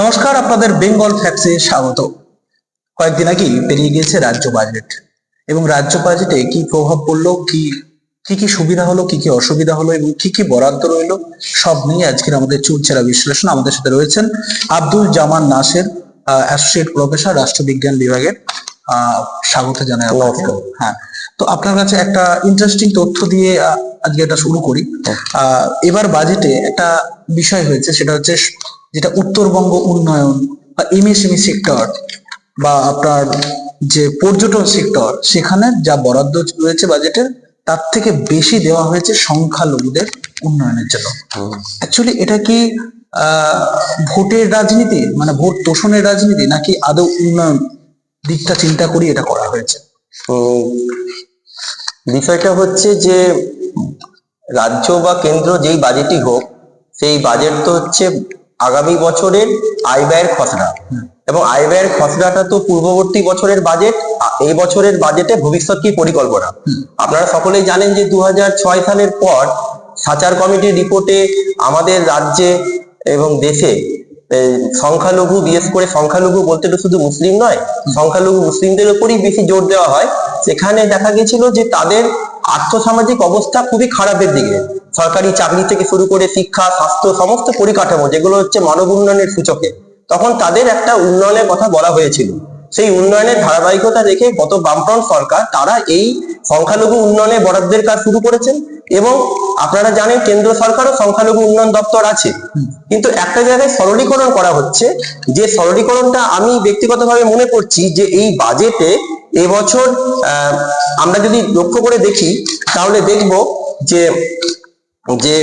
নমস্কার, আপনাদের বেঙ্গল ফ্যাক্সে স্বাগত। কয়েকদিন আগেই পেরিয়ে গিয়েছে রাজ্য বাজেট। এবং রাজ্য বাজেটে কি প্রভাব পড়ল, কি কি কি সুবিধা হলো, কি কি অসুবিধা হলো, এবং কি কি বরাদ্দ রইল, সব নিয়ে আজকের আমাদের চুলচেরা বিশ্লেষণ আমাদের সাথে রয়েছেন আব্দুল জামান নাসের অ্যাসোসিয়েট প্রফেসর রাষ্ট্রবিজ্ঞান বিভাগের। স্বাগত জানাই আপনাকে। হ্যাঁ তো আপনার কাছে একটা ইন্টারেস্টিং তথ্য দিয়ে আজকে এটা শুরু করি। আহ, এবার বাজেটে একটা বিষয় হয়েছে সেটা হচ্ছে যেটা উত্তরবঙ্গ উন্নয়ন বা এমএসএমই সেক্টর বা আপনার যে পর্যটন সেক্টর সেখানে যা বরাদ্দ রয়েছে বাজেটের তার থেকে বেশি দেওয়া হয়েছে সংখ্যালঘুদের উন্নয়নের জন্য। অ্যাকচুয়ালি এটা কি আহ, ভোটের রাজনীতি মানে ভোট তোষণের রাজনীতি নাকি আদৌ উন্নয়ন? দিকটা চিন্তা করি, এটা করা হয়েছে। বিষয়টা হচ্ছে যে, রাজ্য বা কেন্দ্র যেই বাজেটই হোক, সেই বাজেট তো হচ্ছে আগামী বছরের আয় ব্যয়ের খসড়া। এবং আয় ব্যয়ের খসড়াটা তো পূর্ববর্তী বছরের বাজেট এই বছরের বাজেটে ভবিষ্যৎ কি পরিকল্পনা? আপনারা সকলেই জানেন যে দু সালের পর সাচার কমিটির রিপোর্টে আমাদের রাজ্যে এবং দেশে সংখ্যালঘু, বিশেষ করে সংখ্যালঘু বলতে তো শুধু মুসলিম নয়, সংখ্যালঘু মুসলিমদের উপরই বেশি জোর দেওয়া হয়। সেখানে দেখা গেছিল যে তাদের আর্থসামাজিক অবস্থা খুবই খারাপের দিকে। সরকারি চাকরি থেকে শুরু করে শিক্ষা, স্বাস্থ্য, সমস্ত পরিকাঠামো, যেগুলো হচ্ছে মানব উন্নয়নের সূচকে, তখন তাদের একটা উন্নয়নের কথা বলা হয়েছিল। সেই উন্নয়নের ধারাবাহিকতা দেখে গত বামফ্রন্ট সরকার তারা এই সংখ্যালঘু উন্নয়নে বরাদ্দের কাজ শুরু করেছেন এবং আপনারা জানেন কেন্দ্র সরকারও সংখ্যালঘু উন্নয়ন দপ্তর আছে। কিন্তু একটা জায়গায় সরলীকরণ করা হচ্ছে, যে সরলীকরণটা আমি ব্যক্তিগতভাবে মনে করছি যে এই বাজেটে এবছর আমরা যদি লক্ষ্য করে দেখি, তাহলে দেখব যে যে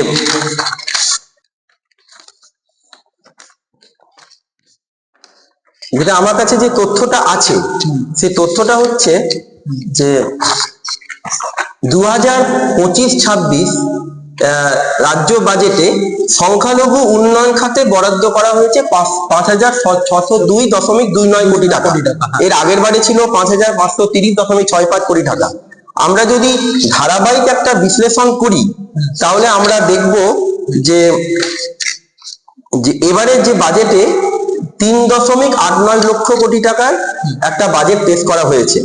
যেটা আমার কাছে যে তথ্যটা আছে, সেই তথ্যটা হচ্ছে যে দু হাজার পঁচিশ ছাব্বিশ রাজ্য বাজেটে সংখ্যালঘু উন্নয়ন খাতে বরাদ্দ করা হয়েছে পাঁচ হাজার ছশো দুই দশমিক দুই নয় কোটি টাকা। এর আগের বারে ছিল পাঁচ হাজার পাঁচশো তিরিশ দশমিক ছয় পাঁচ কোটি টাকা আমরা যদি ধারাবাহিক একটা বিশ্লেষণ করি, তাহলে আমরা দেখব যে যে এবারে যে বাজেটে তিন দশমিক আট নয় লক্ষ কোটি টাকার একটা বাজেট পেশ করা হয়েছে।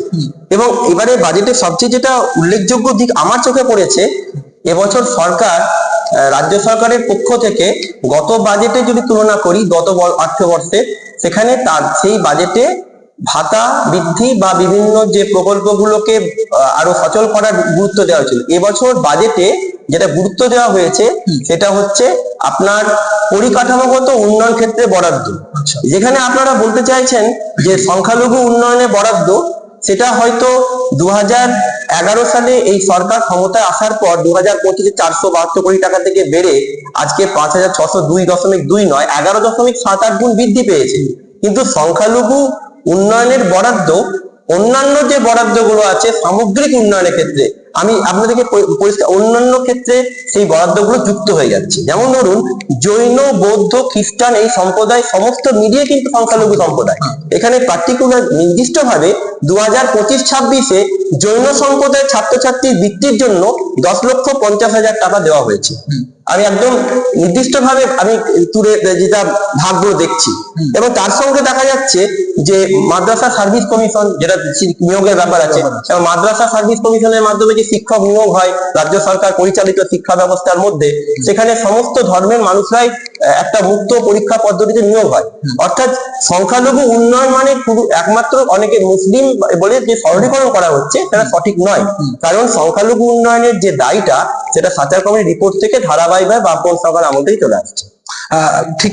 এবং এবারে বাজেটের সবচেয়ে যেটা উল্লেখযোগ্য দিক আমার চোখে পড়েছে, এবছর সরকার রাজ্য সরকারের পক্ষ থেকে গত বাজেটে যদি তুলনা করি, গত অর্থবর্ষে সেখানে তার সেই বাজেটে ভাতা বৃদ্ধি বা বিভিন্ন যে প্রকল্পগুলোকে আরও সচল করার গুরুত্ব দেওয়া হয়েছিল। এবছর বাজেটে যেটা গুরুত্ব দেওয়া হয়েছে সেটা হচ্ছে আপনার পরিকাঠামোগত উন্নয়ন ক্ষেত্রে বরাদ্দ। আচ্ছা। যেখানে আপনারা বলতে চাইছেন যে সংখ্যালঘু উন্নয়নে বরাদ্দ সেটা হয়তো দু এগারো সালে এই সরকার ক্ষমতায় আসার পর দু হাজার পঁচিশে চারশো বাহাত্তর কোটি টাকা থেকে বেড়ে আজকে পাঁচ হাজার ছশো দুই দশমিক দুই নয় এগারো দশমিক সাত আট গুণ বৃদ্ধি পেয়েছে। কিন্তু সংখ্যালঘু উন্নয়নের বরাদ্দ অন্যান্য যে বরাদ্দগুলো আছে সামগ্রিক উন্নয়নের ক্ষেত্রে আমি আপনাদেরকে পরিষ্কার, অন্যান্য ক্ষেত্রে সেই বরাদ্দগুলো যুক্ত হয়ে যাচ্ছে। যেমন ধরুন, জৈন, বৌদ্ধ, খ্রিস্টান এই সম্প্রদায় সমস্ত মিলিয়ে কিন্তু সংখ্যালঘু সম্প্রদায়। এখানে পার্টিকুলার নির্দিষ্টভাবে দু হাজার পঁচিশ ছাব্বিশে জৈন সম্প্রদায়ের ছাত্রছাত্রীর বৃত্তির জন্য দশ লক্ষ পঞ্চাশ হাজার টাকা দেওয়া হয়েছে। আমি একদম নির্দিষ্টভাবে আমি তুলে যেটা ভাগগুলো দেখছি। এবং তার সঙ্গে দেখা যাচ্ছে যে মাদ্রাসা সার্ভিস কমিশন, যেটা নিয়োগের ব্যাপার আছে মাদ্রাসা সার্ভিস কমিশনের মাধ্যমে যে শিক্ষক নিয়োগ হয়, রাজ্য সরকার পরিচালিত শিক্ষা ব্যবস্থার মধ্যে, সেখানে সমস্ত ধর্মের মানুষরাই একটা মুক্ত পরীক্ষা পদ্ধতিতে নিয়োগ হয়। অর্থাৎ সংখ্যালঘু উন্নয়ন মানে একমাত্র অনেকে মুসলিম বলে যে সরলীকরণ করা হচ্ছে, সেটা সঠিক নয়। কারণ সংখ্যালঘু উন্নয়নের যে দায়টা, সেটা সাচার কমিটির রিপোর্ট থেকে ধারাবাহিকভাবে বামপন সরকার আমলতেই চলে আসছে। ঠিক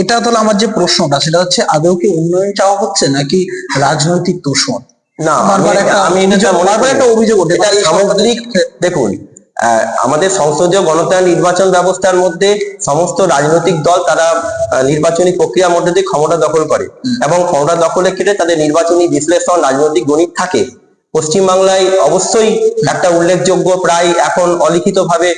এটা তাহলে আমার যে প্রশ্নটা, সেটা হচ্ছে, আদৌ কি উন্নয়ন চাওয়া হচ্ছে নাকি রাজনৈতিক তোষণ না আমি- অভিযোগ- যেটা বারবার একটা অভিযোগ ওঠে। এটা সামগ্রিক দেখুন আহ, আমাদের সংসদীয় গণতন্ত্র নির্বাচন ব্যবস্থার মধ্যে সমস্ত রাজনৈতিক দল তারা নির্বাচনী প্রক্রিয়ার মধ্যে দিয়ে ক্ষমতা দখল করে এবং ক্ষমতা দখলের ক্ষেত্রে তাদের নির্বাচনী বিশ্লেষণ রাজনৈতিক গণিত থাকে পশ্চিমবাংলায় অবশ্যই একটা উল্লেখযোগ্য প্রায় এখন অলিখিত ভাবে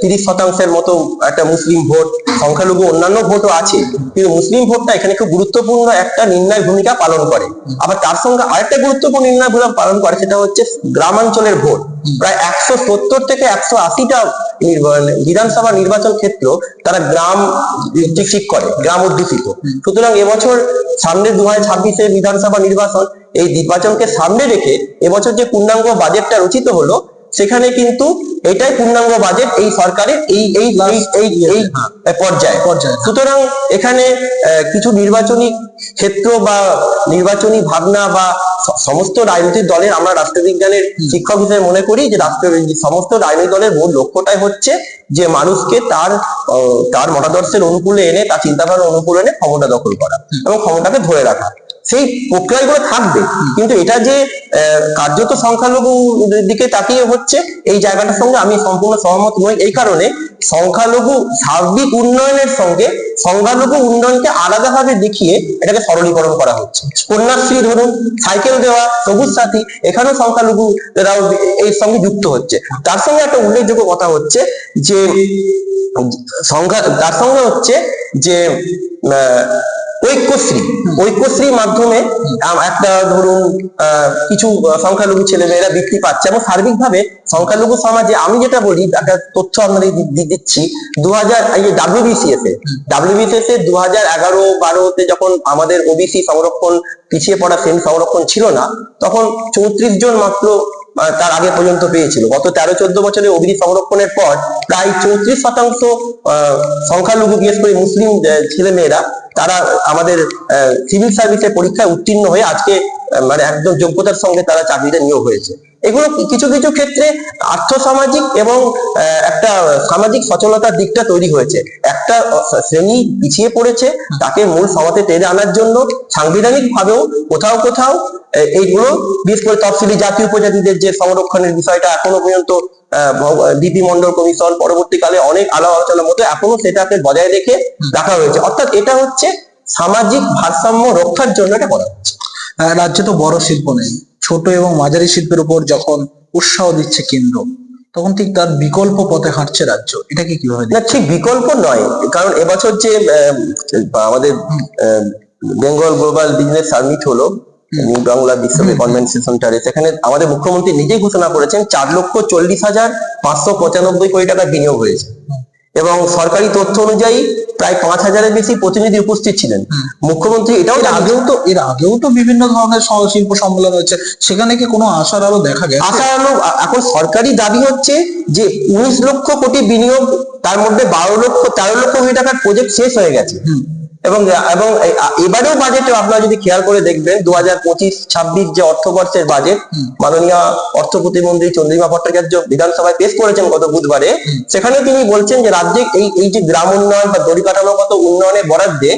তিরিশ শতাংশের মতো একটা মুসলিম ভোট, সংখ্যালঘু অন্যান্য ভোটও আছে। কিন্তু মুসলিম ভোটটা এখানে খুব গুরুত্বপূর্ণ একটা নির্ণয় ভূমিকা পালন করে। আবার তার সঙ্গে আরেকটা গুরুত্বপূর্ণ নির্ণয় ভূমিকা পালন করে সেটা হচ্ছে গ্রামাঞ্চলের ভোট। প্রায় একশো সত্তর থেকে একশো আশিটা বিধানসভা নির্বাচন ক্ষেত্র তারা গ্রাম ঠিক করে, গ্রাম অধ্যুষিত। সুতরাং এবছর সামনে দু হাজার ছাব্বিশে বিধানসভা নির্বাচন, এই নির্বাচনকে সামনে রেখে এবছর যে পূর্ণাঙ্গ বাজেটটা রচিত হলো সেখানে কিন্তু এটাই পূর্ণাঙ্গ বাজেট এই সরকারের এই এই এই এই এই পর্যায়ে। পর্যায়ে। সুতরাং এখানে কিছু নির্বাচনী ক্ষেত্র বা নির্বাচনী ভাবনা বা সমস্ত রাজনৈতিক দলের আমরা রাষ্ট্রবিজ্ঞানের শিক্ষক হিসেবে মনে করি যে রাষ্ট্র সমস্ত রাজনৈতিক দলের মূল লক্ষ্যটাই হচ্ছে যে মানুষকে তার তার মতাদর্শের অনুকূলে এনে তার চিন্তাভাবনার অনুকূলে এনে ক্ষমতা দখল করা এবং ক্ষমতাকে ধরে রাখা। সেই প্রক্রিয়াগুলো থাকবে। কিন্তু এটা যে কার্যত সংখ্যালঘু দিকে তাকিয়ে হচ্ছে, এই জায়গাটার সঙ্গে আমি সম্পূর্ণ সহমত নই। এই কারণে সংখ্যালঘু সার্বিক উন্নয়নের সঙ্গে সংখ্যালঘু উন্নয়নকে আলাদাভাবে দেখিয়ে এটাকে সরলীকরণ করা হচ্ছে। কন্যাশ্রী ধরুন, সাইকেল দেওয়া, সবুজ সাথী, এখানেও সংখ্যালঘু এরাও এই সঙ্গে যুক্ত হচ্ছে। তার সঙ্গে একটা উল্লেখযোগ্য কথা হচ্ছে যে, সংখ্যা, তার সঙ্গে হচ্ছে যে ঐক্যশ্রী। ঐক্যশ্রীর মাধ্যমে একটা ধরুন কিছু সংখ্যালঘু ছেলে মেয়েরা বৃত্তি পাচ্ছে এবং সার্বিকভাবে সংখ্যালঘু সমাজে আমি যেটা বলি, একটা তথ্য দি- দিচ্ছি দু হাজার ডাব্লিউবিসিএস এ ডাব্লিউবিসিএস এ দু হাজার এগারো, বারোতে যখন আমাদের ওবিসি সংরক্ষণ, পিছিয়ে পড়া শ্রেণি সংরক্ষণ ছিল না, তখন চৌত্রিশ জন মাত্র তার আগে পর্যন্ত পেয়েছিল। গত তেরো, চোদ্দ বছরে অগ্নি সংরক্ষণের পর প্রায় চৌত্রিশ শতাংশ সংখ্যালঘু, বিশেষ করে মুসলিম ছেলে মেয়েরা তারা আমাদের সিভিল সার্ভিসের পরীক্ষায় উত্তীর্ণ হয়ে আজকে মানে একদম যোগ্যতার সঙ্গে তারা চাকরিতে নিয়োগ হয়েছে। এগুলো কিছু কিছু ক্ষেত্রে আর্থসামাজিক এবং একটা সামাজিক সচলতার দিকটা তৈরি হয়েছে। একটা শ্রেণি পিছিয়ে পড়েছে, তাকে মূল সমাজে টেনে আনার জন্য সাংবিধানিক ভাবেও কোথাও কোথাও এইগুলো বিশেষ করে তফসিলি জাতীয় উপজাতিদের যে সংরক্ষণের বিষয়টা এখনও পর্যন্ত ডিপি মন্ডল কমিশন পরবর্তীকালে অনেক আলো আলোচনার মতো এখনও সেটাকে বজায় রেখে রাখা হয়েছে। অর্থাৎ এটা হচ্ছে সামাজিক ভারসাম্য রক্ষার জন্য এটা করা হচ্ছে রাজ্যে তো বড় শিল্প নেই। ছোট এবং মাঝারি শিল্পের উপর যখন উৎসাহ দিচ্ছে কেন্দ্র তখন ঠিক তার বিকল্প পথে হাঁটছে রাজ্য। এটাকে কীভাবে না ঠিক বিকল্প নয় কারণ এবছর যে আহ, আমাদের বেঙ্গল গ্লোবাল বিজনেস সামিট হলো নিউ বাংলা বিশ্ব কনভেনশন সেন্টারে সেখানে আমাদের মুখ্যমন্ত্রী নিজেই ঘোষণা করেছেন চার লক্ষ চল্লিশ হাজার পাঁচশো পঁচানব্বই কোটি টাকা বিনিয়োগ হয়েছে। এবং সরকারি তথ্য অনুযায়ী প্রায় পাঁচ হাজারের বেশি প্রতিনিধি উপস্থিত ছিলেন। মুখ্যমন্ত্রী এটাও আগেও তো এর আগেও তো বিভিন্ন ধরনের শিল্প সম্মেলন হয়েছে সেখানে কি কোনো আশার আলো দেখা গেছে? আশার আলো এখন সরকারি দাবি হচ্ছে যে উনিশ লক্ষ কোটি বিনিয়োগ তার মধ্যে বারো লক্ষ তেরো লক্ষ কোটি টাকার প্রজেক্ট শেষ হয়ে গেছে। এবং এবং এবারেও বাজেটে আপনারা যদি খেয়াল করে দেখবেন দু হাজার পঁচিশ ছাব্বিশ যে অর্থবর্ষের বাজেট মাননীয় অর্থ প্রতিমন্ত্রী চন্দ্রিমা ভট্টাচার্য বিধানসভায় পেশ করেছেন গত বুধবারে। সেখানে তিনি বলছেন যে রাজ্যে এই এই যে গ্রাম উন্নয়ন বা পরিকাঠামোগত উন্নয়নের বরাদ্দে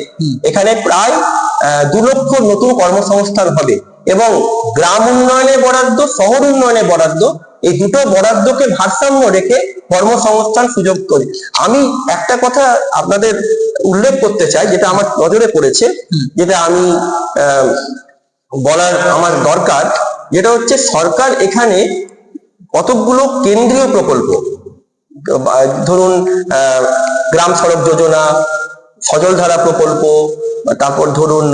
এখানে প্রায় আহ, দু লক্ষ নতুন কর্মসংস্থান হবে। এবং গ্রাম উন্নয়নে বরাদ্দ শহর উন্নয়নে বরাদ্দ এই দুটো বরাদ্দকে ভারসাম্য রেখে কর্মসংস্থান সুযোগ করে আমি একটা কথা আপনাদের উল্লেখ করতে চাই যেটা আমার নজরে পড়েছে যেটা আমি বলার আমার দরকার যেটা হচ্ছে সরকার এখানে কতকগুলো কেন্দ্রীয় প্রকল্প ধরুন গ্রাম সড়ক যোজনা সজলধারা প্রকল্প তারপর ধরুন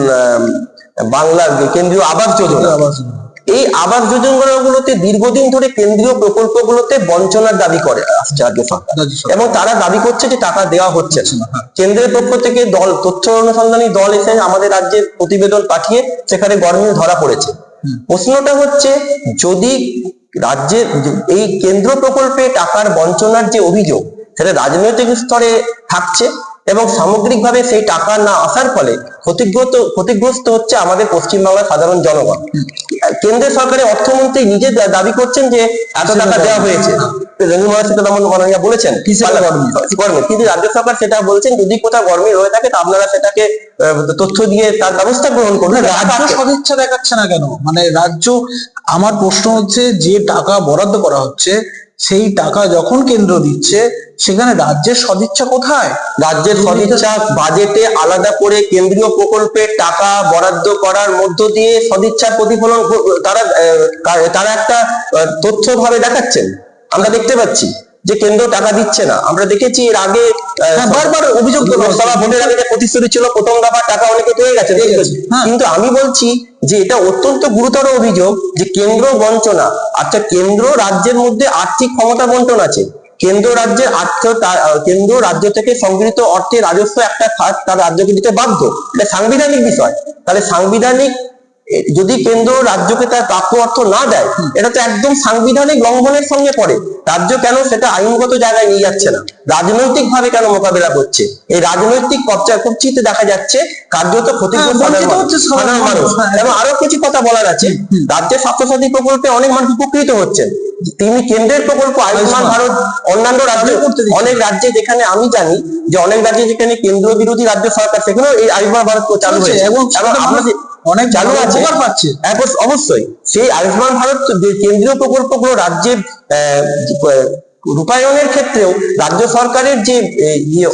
বাংলার কেন্দ্রীয় আবাস যোজনা। এই আবাস যোজনাগুলোতে দীর্ঘদিন ধরে কেন্দ্রীয় প্রকল্পগুলোতে বঞ্চনার দাবি করে আসছে রাজ্য সরকার। এবং তারা দাবি করছে যে টাকা দেওয়া হচ্ছে। কেন্দ্রের পক্ষ থেকে দল তথ্য অনুসন্ধানী দল এসে আমাদের রাজ্যের প্রতিবেদন পাঠিয়ে সেখানে গরমিল ধরা পড়েছে। প্রশ্নটা হচ্ছে যদি রাজ্যের এই কেন্দ্র প্রকল্পে টাকার বঞ্চনার যে অভিযোগ সেটা রাজনৈতিক স্তরে থাকছে? এবং সামগ্রিকভাবে সেই টাকা না আসার ফলে ক্ষতিগ্রস্ত ক্ষতিগ্রস্ত হচ্ছে আমাদের পশ্চিমবাংলার সাধারণ জনগণ। কেন্দ্রের সরকারের অর্থমন্ত্রী নিজে দাবি করছেন যে এত টাকা দেওয়া হয়েছে। বলেছেন। কিন্তু রাজ্য সরকার সেটা বলছেন যদি কোথাও গরমিল হয়ে থাকে তা আপনারা সেটাকে তথ্য দিয়ে তার ব্যবস্থা গ্রহণ করুন। রাজ্য সদিচ্ছা দেখাচ্ছে না কেন? মানে রাজ্য আমার প্রশ্ন হচ্ছে যে টাকা বরাদ্দ করা হচ্ছে সেই টাকা যখন কেন্দ্র দিচ্ছে সেখানে রাজ্যের সদিচ্ছা কোথায়? রাজ্যের সদিচ্ছা বাজেটে আলাদা করে কেন্দ্রীয় প্রকল্পে টাকা বরাদ্দ করার মধ্য দিয়ে সদিচ্ছার প্রতিফলন তারা তারা একটা তথ্যভাবে তথ্য ভাবে দেখাচ্ছেন। আমরা দেখতে পাচ্ছি। যে কেন্দ্র টাকা দিচ্ছে না। আমরা দেখেছি এর আগে হ্যাঁ, বারবার অভিযোগ। লোকসভা ভোটের আগে যে প্রতিশ্রুতি ছিল প্রথম দফার টাকা অনেকে পেয়ে গেছে গেছে, হ্যাঁ। কিন্তু আমি বলছি যে এটা অত্যন্ত গুরুতর অভিযোগ যে কেন্দ্র বঞ্চনা। আচ্ছা কেন্দ্র রাজ্যের মধ্যে আর্থিক ক্ষমতা বন্টন আছে। কেন্দ্র রাজ্যের আর্থ কেন্দ্র রাজ্য থেকে সংগৃহীত অর্থে রাজস্ব একটা খাত তার রাজ্যকে দিতে বাধ্য। এটা সাংবিধানিক বিষয়। তাহলে সাংবিধানিক যদি কেন্দ্র রাজ্যকে তার প্রাপ্য অর্থ না দেয় এটা তো একদম সাংবিধানিক লঙ্ঘনের সঙ্গে পড়ে। রাজ্য কেন সেটা আইনগত জায়গায় নিয়ে যাচ্ছে না? রাজনৈতিক ভাবে কেন মোকাবেলা করছে? এই রাজনৈতিক কবচা কবচিতে দেখা যাচ্ছে কার্যত ক্ষতিগ্রস্ত হ্যাঁ, মানুষ মানুষ, হ্যাঁ, এবং আরও কিছু কথা বলার আছে। রাজ্যের স্বাস্থ্যসাথী প্রকল্পে অনেক মানুষ উপকৃত হচ্ছেন। তিনি কেন্দ্রের প্রকল্প আয়ুষ্মান। ভারত অন্যান্য রাজ্যে অনেক রাজ্যে যেখানে আমি জানি যে অনেক রাজ্যে যেখানে কেন্দ্র বিরোধী রাজ্য সরকার সেখানেও এই আয়ুষ্মান ভারত চালু হয়েছে। এবং অনেক চালু আছে। উপকার পাচ্ছে। অবশ্যই। সেই আয়ুষ্মান ভারত কেন্দ্রীয় প্রকল্পগুলো রাজ্যের রূপায়ণের ক্ষেত্রেও রাজ্য সরকারের যে ইয়ে,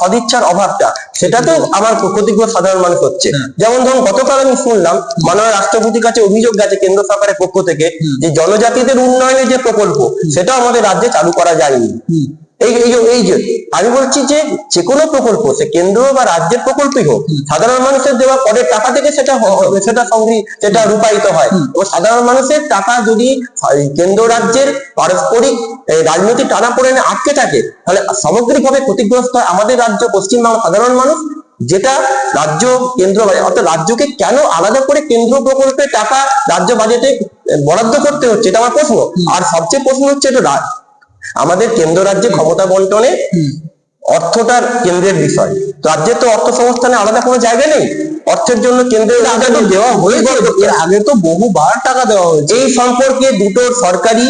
সদিচ্ছার অভাবটা সেটা তো আমার ক্ষতিগ্রস্ত সাধারণ মানুষ হচ্ছে। হ্যাঁ। যেমন ধরুন গতকাল আমি শুনলাম মাননীয় রাষ্ট্রপতির কাছে অভিযোগ গেছে কেন্দ্র সরকারের পক্ষ থেকে যে জনজাতিদের উন্নয়নের যে প্রকল্প সেটা আমাদের রাজ্যে চালু করা যায়নি। এই এই যে- এই যে আমি বলছি যে যে কোনো প্রকল্প সে কেন্দ্র বা রাজ্যের প্রকল্পই হোক সাধারণ মানুষের দেওয়া করের টাকা থেকে সেটা সেটা সংগ্রহ সেটা রূপায়িত হয়। ও সাধারণ মানুষের টাকা যদি কেন্দ্র রাজ্যের পারস্পরিক রাজনৈতিক টানাপোড়েনে আটকে থাকে তাহলে সামগ্রিকভাবে ক্ষতিগ্রস্ত হয় আমাদের রাজ্য পশ্চিমবাংলা সাধারণ মানুষ যেটা রাজ্য কেন্দ্র অর্থাৎ রাজ্যকে কেন আলাদা করে কেন্দ্র প্রকল্পের টাকা রাজ্য বাজেটে বরাদ্দ করতে হচ্ছে এটা আমার প্রশ্ন। আর সবচেয়ে প্রশ্ন হচ্ছে এটা আমাদের কেন্দ্র রাজ্যে ক্ষমতা বন্টনে অর্থটার কেন্দ্রের বিষয়। রাজ্যের তো অর্থ সংস্থানে আলাদা কোনো জায়গা নেই। অর্থের জন্য কেন্দ্রের দেওয়া হয়েছে। এর আগে তো বহুবার টাকা দেওয়া হয়েছে। এই সম্পর্কে দুটো সরকারি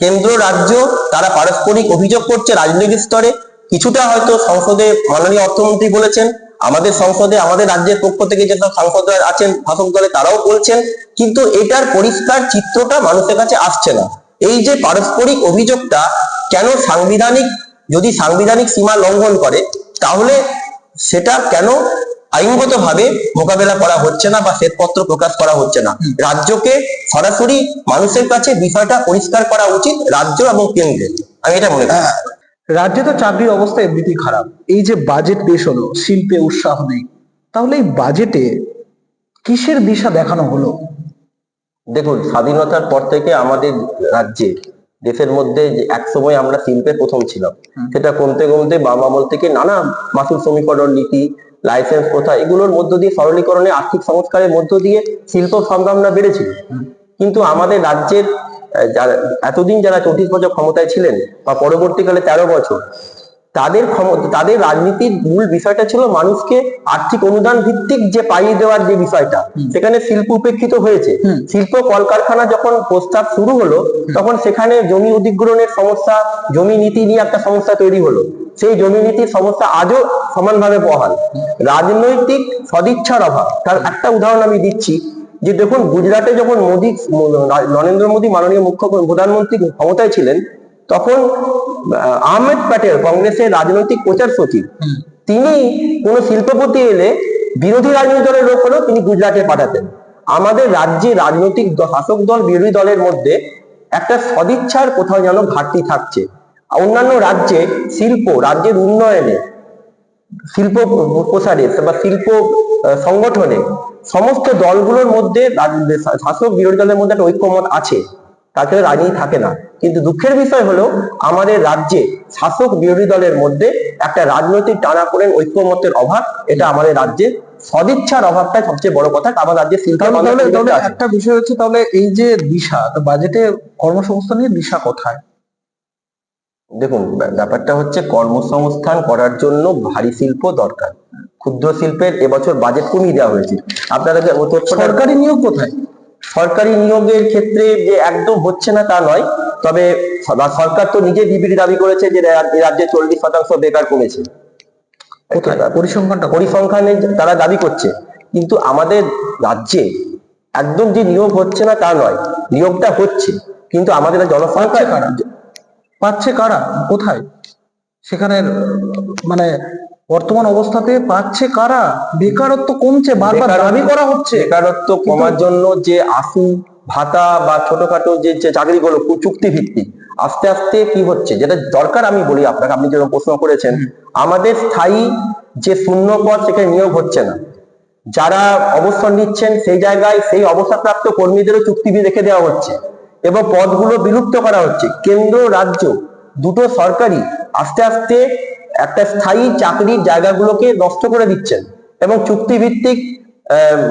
কেন্দ্র রাজ্য তারা পারস্পরিক অভিযোগ করছে রাজনৈতিক স্তরে। কিছুটা হয়তো সংসদে মাননীয় অর্থমন্ত্রী বলেছেন। আমাদের সংসদে আমাদের রাজ্যের পক্ষ থেকে যেসব সাংসদ আছেন শাসক দলে তারাও বলছেন। কিন্তু এটার পরিষ্কার চিত্রটা মানুষের কাছে আসছে না। এই যে পারস্পরিক অভিযোগটা কেন সাংবিধানিক যদি সাংবিধানিক সীমা লঙ্ঘন করে তাহলে সেটা কেন আইনগত ভাবে মোকাবেলা করা হচ্ছে না বা শ্বেতপত্র প্রকাশ করা হচ্ছে না? রাজ্যকে সরাসরি মানুষের কাছে বিষয়টা পরিষ্কার করা উচিত রাজ্য এবং কেন্দ্রের আমি এটা মনে করি। হ্যাঁ, রাজ্যে তো চাকরির অবস্থা এমনিতেই খারাপ। এই যে বাজেট পেশ হলো শিল্পে উৎসাহ নেই। তাহলে এই বাজেটে কিসের দিশা দেখানো হলো? দেখুন স্বাধীনতার পর থেকে আমাদের রাজ্যে দেশের মধ্যে যে এক সময় আমরা শিল্পের প্রথম ছিলাম সেটা কমতে কমতে বাম আমল থেকে নানা মাসুল সমীকরণ নীতি লাইসেন্স প্রথা এগুলোর মধ্য দিয়ে সরলীকরণে আর্থিক সংস্কারের মধ্য দিয়ে শিল্প সম্ভাবনা বেড়েছিল। কিন্তু আমাদের রাজ্যের যারা এতদিন যারা চৌত্রিশ বছর ক্ষমতায় ছিলেন বা পরবর্তীকালে তেরো বছর তাদের ক্ষমতা তাদের রাজনীতির মূল বিষয়টা ছিল মানুষকে আর্থিক অনুদান ভিত্তিক যে পাইয়ে দেওয়ার যে বিষয়টা সেখানে শিল্প উপেক্ষিত হয়েছে। শিল্প কলকারখানা যখন প্রস্তাব শুরু হলো তখন সেখানে জমি অধিগ্রহণের সমস্যা জমি নীতি নিয়ে একটা সমস্যা তৈরি হলো। সেই জমি নীতির সমস্যা আজও সমানভাবে বহাল। রাজনৈতিক সদিচ্ছার অভাব। তার একটা উদাহরণ আমি দিচ্ছি যে দেখুন গুজরাটে যখন মোদী নরেন্দ্র মোদী মাননীয় মুখ্য প্রধানমন্ত্রী ক্ষমতায় ছিলেন তখন আহমেদ প্যাটেল কংগ্রেসের রাজনৈতিক প্রচার সচিব। তিনি কোন শিল্পপতি এলে বিরোধী রাজনৈতিক দলের লোক হলেও তিনি গুজরাটে পাঠাতেন। আমাদের রাজ্যে রাজনৈতিক শাসক দল বিরোধী দলের মধ্যে একটা সদিচ্ছার কোথাও যেন ঘাটতি থাকছে। অন্যান্য রাজ্যে শিল্প রাজ্যের উন্নয়নে শিল্প প্রসারে বা শিল্প সংগঠনে সমস্ত দলগুলোর মধ্যে শাসক বিরোধী দলের মধ্যে একটা ঐক্যমত আছে। তাতে রাজনীতি থাকে না। কিন্তু দুঃখের বিষয় হলো আমাদের রাজ্যে শাসক বিরোধী দলের মধ্যে একটা রাজনৈতিক টানাপোড়েন ঐক্যমতের অভাব এটা আমাদের রাজ্যে সদিচ্ছার অভাবটাই সবচেয়ে বড় কথা। আমাদের রাজ্যে। একটা বিষয় হচ্ছে তাহলে এই যে দিশা তো বাজেটে নিয়ে দিশা কোথায়? দেখুন ব্যাপারটা হচ্ছে কর্মসংস্থান করার জন্য ভারী শিল্প দরকার। ক্ষুদ্র শিল্পের এবছর বাজেট কমিয়ে দেওয়া হয়েছে। আপনারা সরকারি নিয়োগ কোথায়? সরকারি নিয়োগের ক্ষেত্রে যে একদম হচ্ছে না তা নয় তবে সরকার তো নিজে বিবৃতি দাবি করেছে যে রাজ্যে চল্লিশ শতাংশ বেকার কমেছে। পরিসংখ্যানটা? পরিসংখ্যানে তারা দাবি করছে। কিন্তু আমাদের রাজ্যে একদম যে নিয়োগ হচ্ছে না তা নয় নিয়োগটা হচ্ছে। কিন্তু আমাদের জনসংখ্যা পাচ্ছে কারা? পাচ্ছে কারা? কোথায়? সেখানের মানে বর্তমান অবস্থাতে পাচ্ছে কারা? বেকারত্ব কমছে বারবার দাবি করা হচ্ছে। বেকারত্ব কমার জন্য যে আশু ভাতা বা ছোটখাটো যে চাকরিগুলো কু- চুক্তি ভিত্তিক আস্তে আস্তে কি হচ্ছে? যেটা দরকার আমি বলি আপনাকে আপনি যেরকম প্রশ্ন করেছেন আমাদের স্থায়ী যে শূন্য পদ সেখানে নিয়োগ হচ্ছে না। যারা অবস্থান নিচ্ছেন সেই জায়গায় সেই অবসরপ্রাপ্ত কর্মীদেরও চুক্তি রেখে দেওয়া হচ্ছে। এবং পদগুলো বিলুপ্ত করা হচ্ছে। কেন্দ্র রাজ্য দুটো সরকারি আস্তে আস্তে একটা স্থায়ী চাকরির জায়গাগুলোকে নষ্ট করে দিচ্ছেন এবং চুক্তিভিত্তিক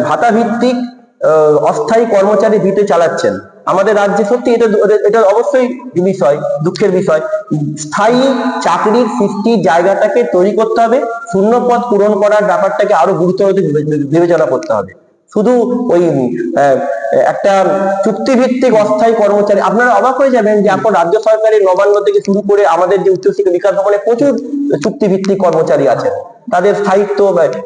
ভাতা ভিত্তিক অস্থায়ী কর্মচারী ভিটে চালাচ্ছেন। আমাদের রাজ্যে সত্যি এটা এটা অবশ্যই বিষয়, দুঃখের বিষয়। স্থায়ী চাকরির সৃষ্টির জায়গাটাকে তৈরি করতে হবে শূন্য পদ পূরণ করার ব্যাপারটাকে আরও গুরুত্ব বিবেচনা করতে হবে। শুধু ওই একটা চুক্তিভিত্তিক অস্থায়ী কর্মচারী আপনারা অবাক হয়ে যাবেন যে এখন রাজ্য সরকারের নবান্ন থেকে শুরু করে আমাদের যে উচ্চশিক্ষা বিকাশ ভবনে প্রচুর চুক্তিভিত্তিক কর্মচারী আছেন। তাদের স্থায়িত্ব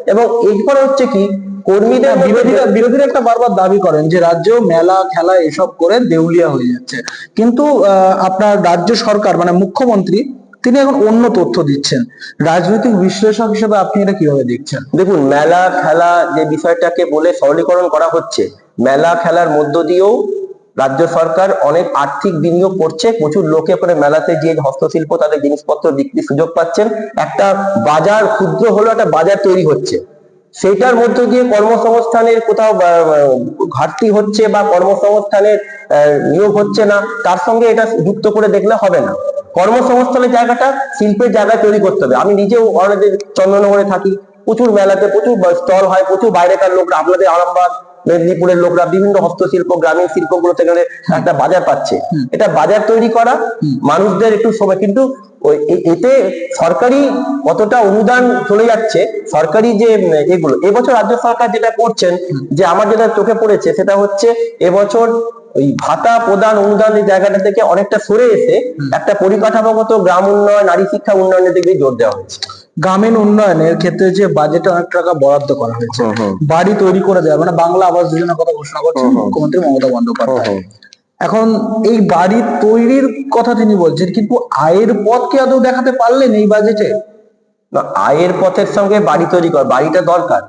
এবং এরপরে হচ্ছে কি কর্মীদের বিরোধীরা বিরোধীরা একটা বারবার দাবি করেন যে রাজ্য মেলা খেলা এসব করে দেউলিয়া হয়ে যাচ্ছে। কিন্তু আহ, আপনার রাজ্য সরকার মানে মুখ্যমন্ত্রী তিনি এখন অন্য তথ্য দিচ্ছেন। রাজনৈতিক বিশ্লেষক হিসেবে আপনি এটা কীভাবে দেখছেন? দেখুন, মেলা, খেলা যে বিষয়টাকে বলে সরলীকরণ করা হচ্ছে, মেলা, খেলার মধ্য দিয়েও রাজ্য সরকার অনেক আর্থিক বিনিয়োগ করছে। প্রচুর লোকে করে মেলাতে যে হস্তশিল্প, তাদের জিনিসপত্র বিক্রির সুযোগ পাচ্ছেন। একটা বাজার ক্ষুদ্র হলেও একটা বাজার তৈরি হচ্ছে। সেইটার মধ্য দিয়ে কর্মসংস্থানের কোথাও ঘাটতি হচ্ছে বা কর্মসংস্থানের নিয়োগ হচ্ছে না, তার সঙ্গে এটা যুক্ত করে দেখলে হবে না। কর্মসংস্থানের জায়গাটা শিল্পের জায়গায় তৈরি করতে হবে। আমি নিজেও আমাদের চন্দ্রনগরে থাকি, প্রচুর মেলাতে প্রচুর স্টল হয়, প্রচুর বাইরেকার লোকরা আপনাদের আরামবাগ মেদিনীপুরের লোকরা বিভিন্ন হস্তশিল্প গ্রামীণ শিল্পগুলো থেকে একটা বাজার পাচ্ছে। এটা বাজার তৈরি করা মানুষদের একটু সময় কিন্তু এতে সরকারি কতটা অনুদান চলে যাচ্ছে সরকারি যে এগুলো এবছর রাজ্য সরকার যেটা করছেন যে আমার যেটা চোখে পড়েছে সেটা হচ্ছে এবছর ওই ভাতা প্রদান অনুদানের জায়গাটা থেকে অনেকটা সরে এসে একটা পরিকাঠামোগত গ্রাম উন্নয়ন নারী শিক্ষা উন্নয়নের দিকে জোর দেওয়া হয়েছে। গ্রামীণ উন্নয়নের ক্ষেত্রে যে বাজেটে অনেক টাকা বরাদ্দ করা হয়েছে বাড়ি তৈরি করে দেওয়া মানে বাংলা আবাস যোজনার কথা ঘোষণা করছেন। মুখ্যমন্ত্রী মমতা বন্দ্যোপাধ্যায়। এখন এই বাড়ি তৈরির কথা তিনি বলছেন কিন্তু আয়ের পথ কি আদৌ দেখাতে পারলেন এই বাজেটে না, আয়ের পথের সঙ্গে বাড়ি তৈরি কর বাড়িটা দরকার।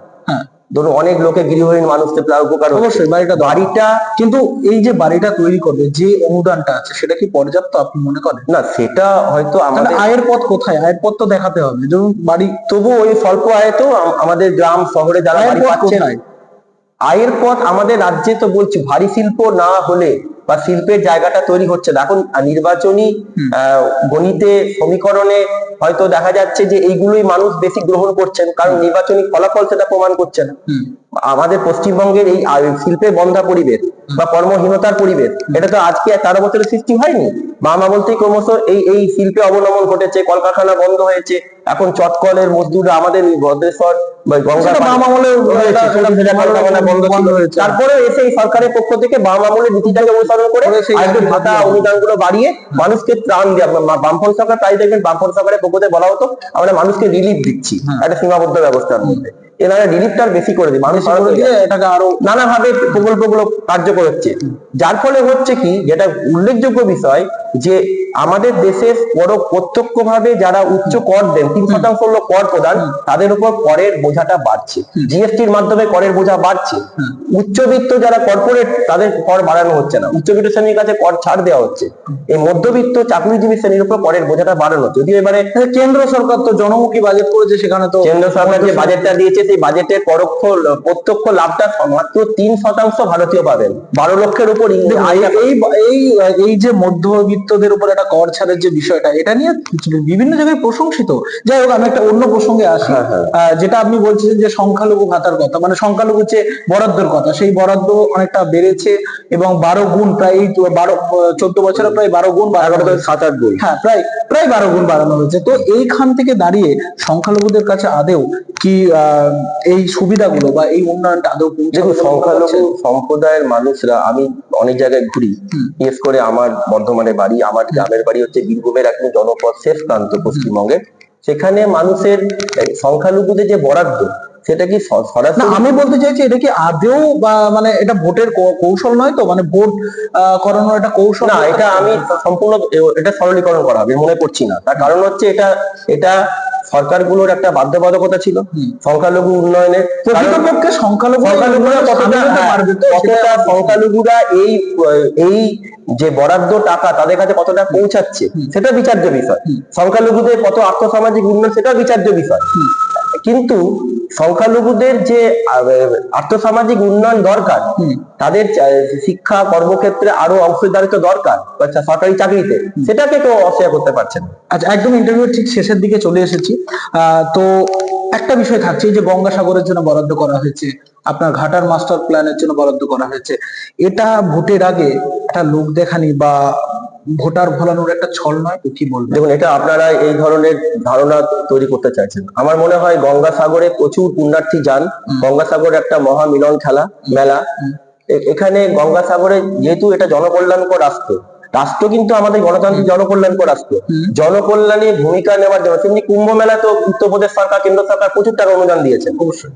ধরুন অনেক লোকে গৃহহীন মানুষকে উপকার। অবশ্যই বাড়িটা বাড়িটা কিন্তু এই যে বাড়িটা তৈরি করবে যে অনুদানটা আছে সেটা কি পর্যাপ্ত আপনি মনে করেন? না সেটা হয়তো আমাদের আয়ের পথ কোথায়? আয়ের পথ তো দেখাতে হবে। ধরুন বাড়ি তবু ওই স্বল্প আয় তো আমাদের গ্রাম শহরে যারা বাড়ি পাচ্ছে না আয়ের পথ আমাদের রাজ্যে তো বলছি ভারী শিল্প না হলে বা শিল্পের জায়গাটা তৈরি হচ্ছে না। এখন নির্বাচনী গণিতে সমীকরণে হয়তো দেখা যাচ্ছে যে এইগুলোই মানুষ বেশি গ্রহণ করছেন কারণ নির্বাচনী ফলাফল সেটা প্রমাণ করছে না। আমাদের পশ্চিমবঙ্গের এই শিল্পের বন্ধা পরিবেশ বা কর্মহীনতার পরিবেশ এটা তো আজকে তেরো বছরের সৃষ্টি হয়নি। মামা বলতেই ক্রমশ এই এই শিল্পে অবনমন ঘটেছে কলকারখানা বন্ধ হয়েছে এখন চটকলের মজদুর আমাদের ভদ্রেশ্বর। তারপরে এসে এই সরকারের পক্ষ থেকে বাম আমলের নীতিটাকে অনুসরণ করে ভাতা অনুদানগুলো বাড়িয়ে মানুষকে ত্রাণ দেওয়া বা- সরকার তাই দেখবেন বামফ্রন্ট সরকারের পক্ষ থেকে বলা হতো আমরা মানুষকে রিলিফ দিচ্ছি হ্যাঁ। একটা সীমাবদ্ধ ব্যবস্থার মধ্যে এনারা রিলিফটা বেশি করে দিই। মানুষ দিয়ে এটাকে আরও নানাভাবে প্রকল্পগুলো কার্যকর হচ্ছে যার ফলে হচ্ছে কি যেটা উল্লেখযোগ্য বিষয় যে আমাদের দেশের বড় প্রত্যক্ষভাবে যারা উচ্চ কর দেন তিন শতাংশ হলো কর প্রদান তাদের উপর করের বোঝাটা বাড়ছে। জিএসটির মাধ্যমে করের বোঝা বাড়ছে। উচ্চবিত্ত যারা কর্পোরেট তাদের কর বাড়ানো হচ্ছে না। উচ্চবিত্ত শ্রেণির কাছে কর ছাড় দেওয়া হচ্ছে। এই মধ্যবিত্ত চাকরিজীবী শ্রেণির উপর করের বোঝাটা বাড়ানো। যদিও এবারে কেন্দ্র সরকার তো জনমুখী বাজেট করেছে সেখানে তো কেন্দ্র সরকার যে বাজেটটা দিয়েছে সেই বাজেটের পরোক্ষ প্রত্যক্ষ লাভটা মাত্র তিন শতাংশ ভারতীয় পাবেন। বারো লক্ষের উপর এই এই এই যে মধ্যবিত্তদের উপর একটা কর ছাড়ের যে বিষয়টা এটা নিয়ে বিভিন্ন জায়গায় প্রশংসিত। যাই হোক আমি একটা অন্য প্রসঙ্গে আসি। হ্যাঁ, হ্যাঁ। যেটা আপনি বলছিলেন যে সংখ্যালঘু ভাতার কথা। মানে সংখ্যালঘু যে বরাদ্দের কথা। সেই বরাদ্দ অনেকটা বেড়েছে এবং বারো গুণ প্রায় এই বারো চোদ্দ বছরে প্রায় বারো গুণ বাড়ানো। সাত আট গুণ। হ্যাঁ প্রায় প্রায় বারো গুণ বাড়ানো হয়েছে। তো এইখান থেকে দাঁড়িয়ে সংখ্যালঘুদের কাছে আদেও কি এই সুবিধাগুলো বা এই উন্নয়নটা আদৌ দেখুন সংখ্যালঘু সম্প্রদায়ের মানুষরা আমি অনেক জায়গায় ঘুরি বিশেষ করে আমার বর্ধমানে বাড়ি আমার গ্রামের বাড়ি হচ্ছে বীরভূমের একদম জনপদ শেষ প্রান্ত পশ্চিমবঙ্গের। সেখানে মানুষের সংখ্যালঘুদের যে বরাদ্দ সেটা কি সরাসরি আমি বলতে চাইছি এটা কি আদেও বা মানে এটা ভোটের কৌশল নয় তো? মানে ভোট করানোর একটা কৌশল না এটা আমি সম্পূর্ণ এটা সরলীকরণ করা হবে মনে করছি না। তার কারণ হচ্ছে এটা এটা সরকারগুলোর একটা বাধ্যবাধকতা ছিল সংখ্যালঘু উন্নয়নে। প্রকৃতপক্ষে সংখ্যালঘু সংখ্যালঘুরা কতটা হ্যাঁ, কতটা সংখ্যালঘুরা এই এই যে বরাদ্দ টাকা তাদের কাছে কতটা পৌঁছাচ্ছে সেটা বিচার্য বিষয়। সংখ্যালঘুদের কত আর্থসামাজিক উন্নয়ন সেটা বিচার্য বিষয়। কিন্তু সংখ্যালঘুদের যে আর্থসামাজিক উন্নয়ন দরকার তাদের শিক্ষা কর্মক্ষেত্রে আরও অংশীদারিত্ব দরকার সরকারি চাকরিতে সেটাকে কেউ অস্বীকার করতে পারছে না। আচ্ছা একদম ইন্টারভিউ ঠিক শেষের দিকে চলে এসেছি। আহ, তো একটা বিষয় থাকছে যে গঙ্গাসাগরের জন্য বরাদ্দ করা হয়েছে আপনার ঘাটার মাস্টার প্ল্যানের জন্য বরাদ্দ করা হয়েছে এটা ভোটের আগে একটা লোক দেখানি বা ভোটার ভোলানোর একটা ছল নয় তো কি বলবেন? দেখুন এটা আপনারা এই ধরনের ধারণা তৈরি করতে চাইছেন। আমার মনে হয় গঙ্গাসাগরে প্রচুর পুণ্যার্থী যান। গঙ্গা গঙ্গাসাগর একটা মহা মিলন খেলা মেলা এখানে গঙ্গাসাগরে যেহেতু এটা জনকল্যাণকর রাষ্ট্র রাষ্ট্র কিন্তু আমাদের গণতান্ত্রিক জনকল্যাণকর রাষ্ট্র। জনকল্যাণে ভূমিকা নেওয়ার জন্য তেমনি কুম্ভ মেলা তো উত্তরপ্রদেশ সরকার কেন্দ্র সরকার প্রচুর টাকা অনুদান দিয়েছে।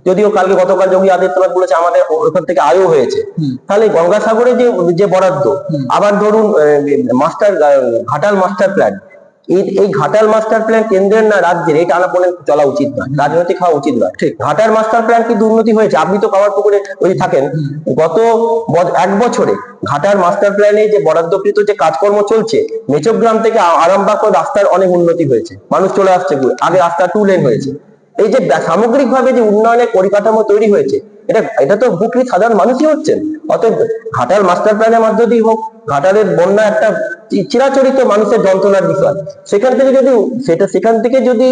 যদিও কালকে গতকাল যোগী আদিত্যনাথ বলেছে আমাদের ওখান থেকে আয়ও হয়েছে। তাহলে গঙ্গাসাগরে যে যে বরাদ্দ আবার ধরুন মাস্টার ঘাটাল মাস্টার প্ল্যান এই এই ঘাটাল মাস্টার প্ল্যান কেন্দ্রের না রাজ্যের এটা আলাপনে চলা উচিত নয় রাজনৈতিক হওয়া উচিত নয়। ঠিক। ঘাটাল মাস্টার প্ল্যান কি দুর্নীতি হয়েছে? আপনি তো কামার পুকুরে ওই থাকেন। গত এক বছরে ঘাটার মাস্টার প্ল্যানে যে বরাদ্দকৃত যে কাজকর্ম চলছে মেচগ্রাম থেকে আরামবাগ রাস্তার অনেক উন্নতি হয়েছে। মানুষ চলে আসছে আগে রাস্তা টু লেন হয়েছে। এই যে সামগ্রিক ভাবে যে উন্নয়নের পরিকাঠামো তৈরি হয়েছে, এটা এটা তো উপকৃত সাধারণ মানুষই হচ্ছেন। অতএব ঘাটাল মাস্টার প্ল্যানের মধ্য দিয়ে হোক, ঘাটালের বন্যা একটা চিরাচরিত মানুষের যন্ত্রণার বিষয়। সেখান থেকে যদি, সেটা, সেখান থেকে যদি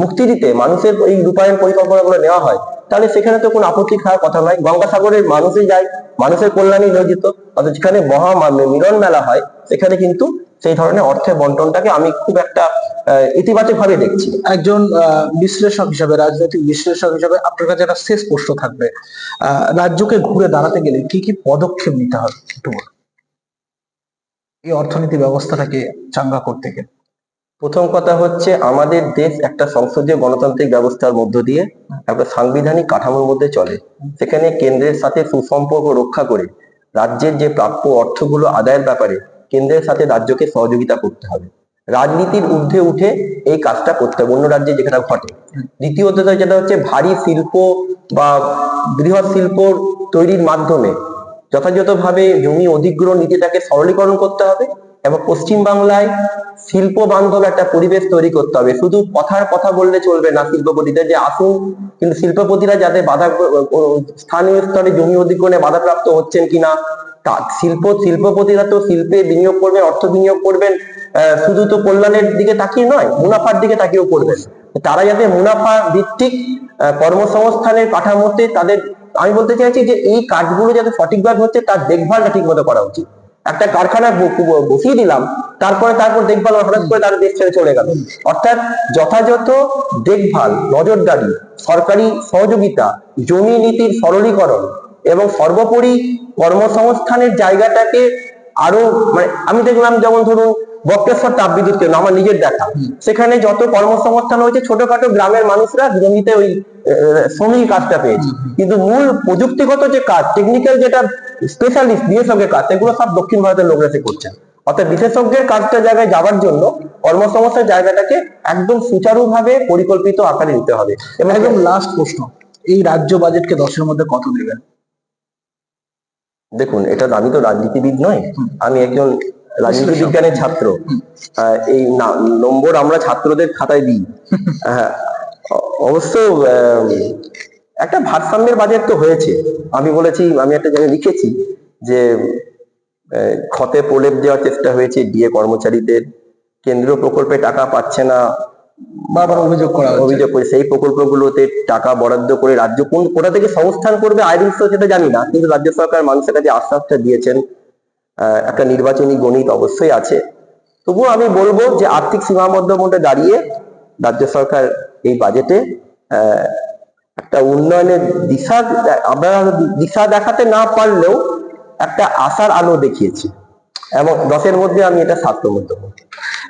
মুক্তি দিতে মানুষের এই রূপায়ণ পরিকল্পনাগুলো নেওয়া হয়, তাহলে সেখানে তো কোনো আপত্তি খাওয়ার কথা নয়। গঙ্গাসাগরের মানুষই যায়, মানুষের কল্যাণে নিয়োজিত। অথচ যেখানে মহা মিলন মেলা হয়, সেখানে কিন্তু সেই ধরনের অর্থের বন্টনটাকে আমি খুব একটা ইতিবাচক ভাবে দেখছি। একজন বিশ্লেষক হিসাবে, রাজনৈতিক বিশ্লেষক হিসাবে আপনার কাছে একটা শেষ প্রশ্ন থাকবে। রাজ্যকে ঘুরে দাঁড়াতে গেলে কি কি পদক্ষেপ নিতে হবে? একটু এই অর্থনীতি ব্যবস্থাটাকে চাঙ্গা করতে গেলে। প্রথম কথা হচ্ছে, আমাদের দেশ একটা সংসদীয় গণতান্ত্রিক ব্যবস্থার মধ্য দিয়ে একটা সাংবিধানিক কাঠামোর মধ্যে চলে। সেখানে কেন্দ্রের সাথে সুসম্পর্ক রক্ষা করে রাজ্যের যে প্রাপ্য অর্থগুলো আদায়ের ব্যাপারে কেন্দ্রের সাথে রাজ্যকে সহযোগিতা করতে হবে। রাজনীতির ঊর্ধ্বে উঠে এই কাজটা করতে হবে, অন্য রাজ্যে যেটা ঘটে। দ্বিতীয়ত যেটা হচ্ছে ভারী শিল্প বা বৃহৎ শিল্প তৈরির মাধ্যমে যথাযথভাবে জমি অধিগ্রহণ নীতিটাকে সরলীকরণ করতে হবে এবং পশ্চিম বাংলায় শিল্প বান্ধব একটা পরিবেশ তৈরি করতে হবে। শুধু কথার কথা বললে চলবে না শিল্পপতিদের যে আসুন, কিন্তু শিল্পপতিরা যাতে বাধা স্থানীয় স্তরে জমি অধিগ্রহণে বাধাপ্রাপ্ত হচ্ছেন কিনা, তা শিল্প, শিল্পপতিরা তো শিল্পে বিনিয়োগ করবেন, অর্থ বিনিয়োগ করবেন শুধু তো কল্যাণের দিকে তাকিয়ে নয়, মুনাফার দিকে তাকিয়েও করবেন। তারা যাতে মুনাফা ভিত্তিক কর্মসংস্থানের কাঠামোতে তাদের, আমি বলতে চাইছি যে এই কাজগুলো যাতে সঠিকভাবে হচ্ছে, তার দেখভালটা ঠিক মতো করা উচিত। একটা কারখানা বসিয়ে দিলাম, তারপরে, তারপর দেখভাল, হঠাৎ করে তার দেশ ছেড়ে চলে গেল। অর্থাৎ যথাযথ দেখভাল, নজরদারি, সরকারি সহযোগিতা, জমি নীতির সরলীকরণ এবং সর্বোপরি কর্মসংস্থানের জায়গাটাকে আরও মানে আমি দেখলাম যেমন ধরুন বক্রেশ্বর তাপবিদ্যুৎ কেন্দ্র আমার নিজের দেখা। সেখানে যত কর্মসংস্থান হয়েছে ছোটখাটো গ্রামের মানুষরা জমিতে ওই শ্রমিক কাজটা পেয়েছে। কিন্তু মূল প্রযুক্তিগত যে কাজ টেকনিক্যাল যেটা স্পেশালিস্ট বিশেষজ্ঞের কাজ সেগুলো সব দক্ষিণ ভারতের লোকরা করছেন অর্থাৎ বিশেষজ্ঞের কাজটা জায়গায় যাওয়ার জন্য কর্মসংস্থার জায়গাটাকে একদম সুচারুভাবে পরিকল্পিত আকারে নিতে হবে। এবং একদম লাস্ট প্রশ্ন এই রাজ্য বাজেটকে দশের মধ্যে কত দেবেন? দেখুন এটা আমি তো রাজনীতিবিদ নয়। আমি একজন রাজনীতি বিজ্ঞানের ছাত্র। এই নম্বর আমরা ছাত্রদের খাতায় দিই। অবশ্য একটা ভারসাম্যের বাজার তো হয়েছে। আমি বলেছি আমি একটা জায়গায় লিখেছি যে ক্ষতে প্রলেপ দেওয়ার চেষ্টা হয়েছে ডিএ কর্মচারীদের। কেন্দ্রীয় প্রকল্পে টাকা পাচ্ছে না। বারবার অভিযোগ করা অভিযোগ করে সেই প্রকল্পগুলোতে টাকা বরাদ্দ করে রাজ্য কোন কোথা থেকে সংস্থান করবে আয়ের উৎস সেটা জানি না। কিন্তু রাজ্য সরকার মানুষের কাছে আশ্বাসটা দিয়েছেন। একটা নির্বাচনী গণিত অবশ্যই আছে। তবুও আমি বলব যে আর্থিক সীমাবদ্ধ মধ্যে দাঁড়িয়ে রাজ্য সরকার এই বাজেটে একটা উন্নয়নের দিশা, আমরা দিশা দেখাতে না পারলেও একটা আশার আলো দেখিয়েছি। এবং দশের মধ্যে আমি এটা মধ্যে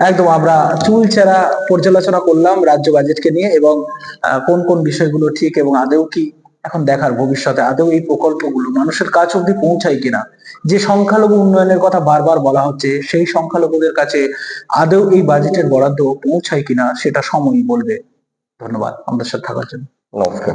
একদম, আমরা চুলচেরা পর্যালোচনা করলাম রাজ্য বাজেটকে নিয়ে এবং কোন কোন বিষয়গুলো ঠিক এবং আদেও কি এখন দেখার ভবিষ্যতে, আদৌ এই প্রকল্পগুলো মানুষের কাছ অব্দি পৌঁছায় কিনা যে সংখ্যালঘু উন্নয়নের কথা বারবার বলা হচ্ছে, সেই সংখ্যালঘুদের কাছে আদৌ এই বাজেটের বরাদ্দ পৌঁছায় কিনা সেটা সময়ই বলবে। ধন্যবাদ আমাদের সাথে থাকার জন্য। নমস্কার।